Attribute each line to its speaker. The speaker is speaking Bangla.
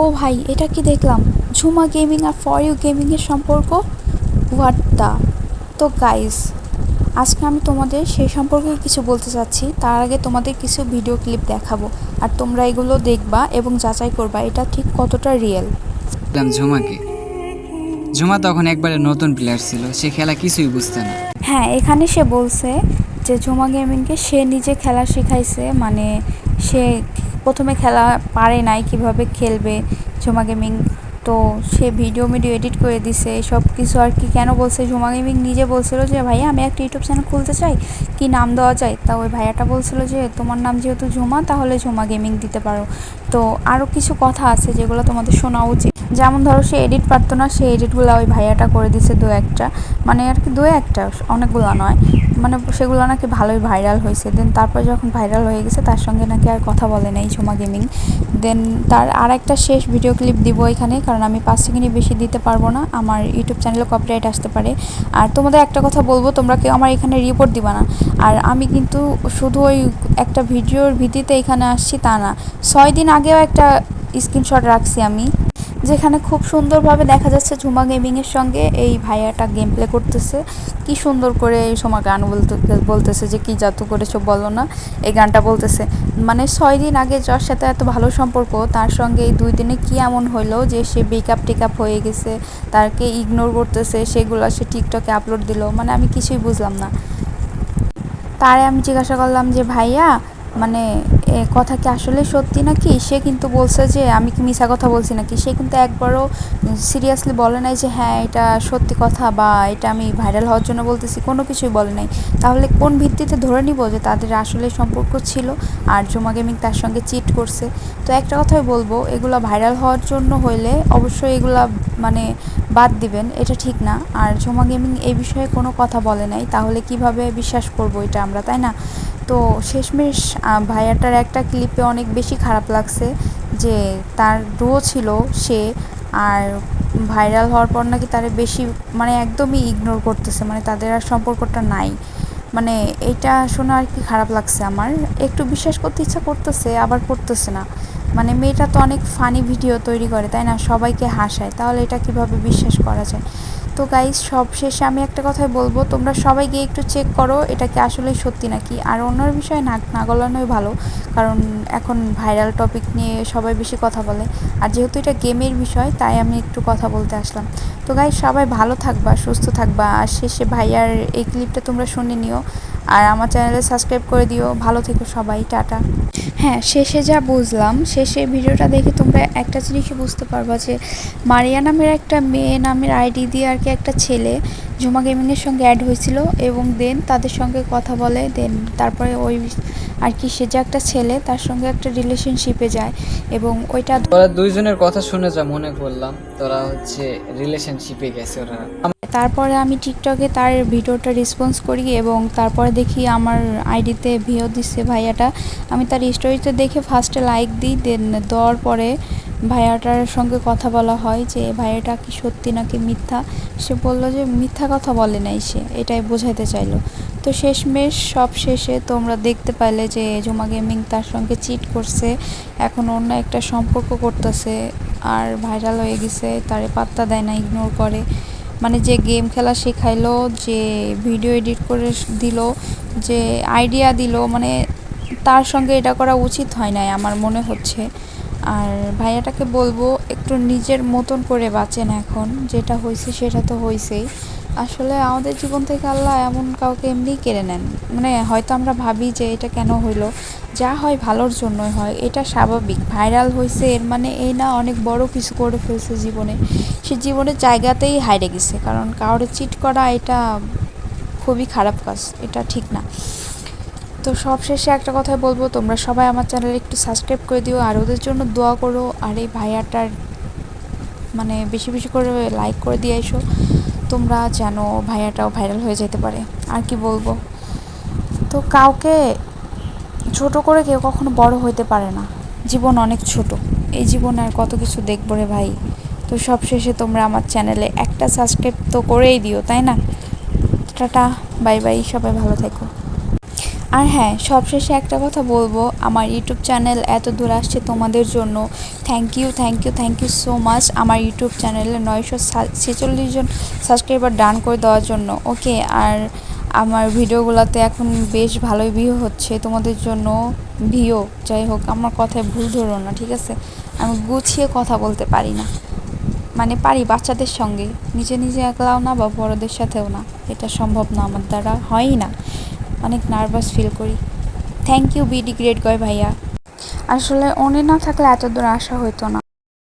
Speaker 1: ও ভাই এটা কি দেখলাম? ঝুমা গেমিং আর ফর ইউ গেমিংয়ের সম্পর্ক? হোয়াট দা তো গাইস আজকে আমি তোমাদের সেই সম্পর্কে কিছু বলতে চাচ্ছি। তার আগে তোমাদের কিছু ভিডিও ক্লিপ দেখাবো। আর তোমরা এগুলো দেখবা এবং যাচাই করবা এটা ঠিক কতটা রিয়েল
Speaker 2: ঝুমাকে। ঝুমা তখন একবারে নতুন প্লেয়ার ছিল সে খেলা কিছুই বুঝতো না।
Speaker 1: হ্যাঁ এখানে সে বলছে যে ঝুমা গেমিংকে সে নিজে খেলা শিখাইছে মানে সে প্রথমে খেলা পারে নাই কীভাবে খেলবে ঝুমা গেমিং। তো সে ভিডিও মিডিও এডিট করে দিছে, সব কিছু আর কি কেন বলছে? ঝুমা গেমিং নিজে বলছিল যে, ভাইয়া, আমি একটা ইউটিউব চ্যানেল খুলতে চাই, কি নাম দেওয়া চাই তা ওই ভাইয়াটা বলছিল যে, তোমার নাম যেহেতু ঝুমা, তাহলে ঝুমা গেমিং দিতে পারো। তো আরও কিছু কথা আছে যেগুলো তোমাদের শোনা উচিত। যেমন ধরো সে এডিট পারতো না সেই এডিটগুলো ওই ভাইয়াটা করে দিছে দু একটা। মানে আর কি দু একটা, অনেকগুলো নয়। মানে সেগুলো নাকি ভালোই ভাইরাল হয়েছে। দেন তারপর যখন ভাইরাল হয়ে গেছে, তার সঙ্গে নাকি আর কথা বলে নাই ঝুমা গেমিং দেন তার আর একটা শেষ ভিডিও ক্লিপ দিব এখানে, কারণ আমি পাঁচ সেকেন্ডে বেশি দিতে পারব না। আমার ইউটিউব চ্যানেলে কপিরাইট আসতে পারে। আর তোমাদের একটা কথা বলব, তোমরা কেউ আমার এখানে রিপোর্ট দিবা না। আর আমি কিন্তু শুধু ওই একটা ভিডিওর ভিত্তিতে এখানে আসছি তা না। ছয় দিন আগেও একটা স্ক্রিনশট রাখছি আমি, যেখানে খুব সুন্দরভাবে দেখা যাচ্ছে ঝুমা গেমিংয়ের সঙ্গে এই ভাইয়াটা গেম প্লে করতেছে। কি সুন্দর করে এই সময় গান বলতে, বলতেছে যে কি জাদু করেছ বলো না, এই গানটা বলতেছে। মানে ছয় দিন আগে যার সাথে এত ভালো সম্পর্ক, তার সঙ্গে এই দুই দিনে কি এমন হইল যে সে বেকআপ টেকআপ হয়ে গেছে তাকে ইগনোর করতেছে, সেগুলো সে টিকটকে আপলোড দিল মানে আমি কিছুই বুঝলাম না। তারে আমি জিজ্ঞাসা করলাম যে, ভাইয়া মানে এ কথা কি আসলে সত্যি নাকি? সে কিন্তু বলছে যে, আমি কি মিশা কথা বলছি নাকি? সে কিন্তু একবারও সিরিয়াসলি বলে নাই যে হ্যাঁ এটা সত্যি কথা বা এটা আমি ভাইরাল হওয়ার জন্য বলতেছি। কোনো কিছুই বলে নাই। তাহলে কোন ভিত্তিতে ধরে নিব যে, তাদের আসলে সম্পর্ক ছিল আর জুমা গেমিং তার সঙ্গে চিট করছে? তো একটা কথাই বলব, এগুলো ভাইরাল হওয়ার জন্য হইলে অবশ্যই এগুলা মানে বাদ দিবেন, এটা ঠিক না। আর ঝুমা গেমিং এই বিষয়ে কোনো কথা বলে নাই, তাহলে কীভাবে বিশ্বাস করব এটা আমরা, তাই না? তো শেষমেশ ভাইয়াটার একটা ক্লিপে অনেক বেশি খারাপ লাগছে যে তার ডো ছিল সে আর ভাইরাল হওয়ার পর নাকি তারা বেশি মানে একদমই ইগনোর করতেছে মানে তাদের আর সম্পর্কটা নাই। মানে এটা শোনা আর কি খারাপ লাগছে আমার। একটু বিশ্বাস করতে ইচ্ছা করতেছে, আবার করতেছে না। মানে মেয়েটা তো অনেক ফানি ভিডিও তৈরি করে, তাই না? সবাইকে হাসায়। তাহলে এটা কীভাবে বিশ্বাস করা যায়? তো গাইজ সব শেষে আমি একটা কথাই বলব, তোমরা সবাই গিয়ে একটু চেক করো, এটা কি আসলেই সত্যি নাকি? আর অন্যর বিষয়ে নাক না গলানোই ভালো, কারণ এখন ভাইরাল টপিক নিয়ে সবাই বেশি কথা বলে। আর যেহেতু এটা গেমের বিষয়, তাই আমি একটু কথা বলতে আসলাম। তো গাইজ সবাই ভালো থাকবা, সুস্থ থাকবা। আর শেষে ভাইয়ার এই ক্লিপটা তোমরা শুনে নিও। আর আমার চ্যানেলে সাবস্ক্রাইব করে দিও। ভালো থেকো সবাই, টাটা। হ্যাঁ শেষে যা বুঝলাম, শেষে ভিডিওটা দেখে তোমরা একটা জিনিসই বুঝতে পারবা যে মারিয়া নামের একটা মেয়ে নামের আইডি দিয়ে আর কি একটা ছেলে ঝুমা গেমিংয়ের সঙ্গে অ্যাড হয়েছিল এবং দেন তাদের সঙ্গে কথা বলে দেন তারপরে ওই আর কি সে যে একটা ছেলে তার সঙ্গে একটা রিলেশনশিপে যায় এবং ওইটা
Speaker 2: দুইজনের কথা শুনে যা মনে করলাম, তোরা হচ্ছে রিলেশনশিপে গেছে ওরা।
Speaker 1: তারপরে আমি টিকটকে তার ভিডিওটা রেসপন্স করি এবং তারপরে দেখি আমার আইডিতে ভিও দিচ্ছে ভাইয়াটা। আমি তার স্টোরিতে দেখে ফার্স্টে লাইক দিই দেন দেওয়ার পরে ভাইয়াটার সঙ্গে কথা বলা হয় যে, ভাইয়াটা কি সত্যি নাকি মিথ্যা? সে বলল যে, মিথ্যা কথা বলে নাই সে, এটাই বোঝাইতে চাইলো। তো শেষমেশ, সব শেষে তোমরা দেখতে পাইলে যে, জুমা গেমিং তার সঙ্গে চিট করছে, এখন অন্য একটা সম্পর্ক করতেছে, আর ভাইরাল হয়ে গেছে, তারে পাত্তা দেয় না ইগনোর করে। মানে যে গেম খেলা শেখাইলো, যে ভিডিও এডিট করে দিল, যে আইডিয়া দিল মানে তার সঙ্গে এটা করা উচিত হয় নাই আমার মনে হচ্ছে। আর ভাইয়াটাকে বলব, একটু নিজের মতন করে বাঁচেন এখন, যেটা হয়েছে সেটা তো হয়েছেই আসলে আমাদের জীবন থেকে আল্লাহ এমন কাউকে এমনিই কেড়ে নেন। মানে হয়তো আমরা ভাবি যে এটা কেন হইল, যা হয় ভালোর জন্যই হয়, এটা স্বাভাবিক। ভাইরাল হয়েছে এর মানে এই না অনেক বড় কিছু করে ফেলছে জীবনে। সে জীবনের জায়গাতেই হাইরে গেছে, কারণ কাউরে চিট করা এটা খুবই খারাপ কাজ, এটা ঠিক না। তো সব শেষে একটা কথাই বলব, তোমরা সবাই আমার চ্যানেলে একটু সাবস্ক্রাইব করে দিও, আর ওদের জন্য দোয়া করো, আর এই ভাইয়াটার মানে বেশি বেশি করে লাইক করে দিয়ে এসো। তোমরা যেন ভাইয়াটাও ভাইরাল হয়ে যেতে পারে। আর কি বলব? তো কাউকে ছোট করে কেউ কখনো বড় হইতে পারে না। জীবন অনেক ছোট। এই জীবনে আর কত কিছু দেখব রে ভাই? তো সব শেষে তোমরা আমার চ্যানেলে একটা সাবস্ক্রাইব তো করেই দিও, তাই না? টাটা বাই বাই সবাই ভালো থেকো। আর হ্যাঁ সবশেষে একটা কথা বলব, আমার ইউটিউব চ্যানেল এত দূর আসছে তোমাদের জন্য। Thank you thank you thank you so much আমার ইউটিউব চ্যানেলে নয়শো ছেচল্লিশ জন সাবস্ক্রাইবার ডান করে দেওয়ার জন্য ওকে আর আমার ভিডিওগুলোতে এখন বেশ ভালোই ভিউ হচ্ছে তোমাদের জন্য। ভিও যাই হোক, আমার কথায় ভুল ধরো না, ঠিক আছে? আমি গুছিয়ে কথা বলতে পারি না। মানে পারি বাচ্চাদের সঙ্গে, নিজে নিজে একলাও না বা বড়দের সাথেও না। এটা সম্ভব না, আমার দ্বারা হয়ই না। অনেক নার্ভাস ফিল করি। Thank you BD great guy ভাইয়া। আসলে উনি না থাকলে এত দূর আসা হতো না।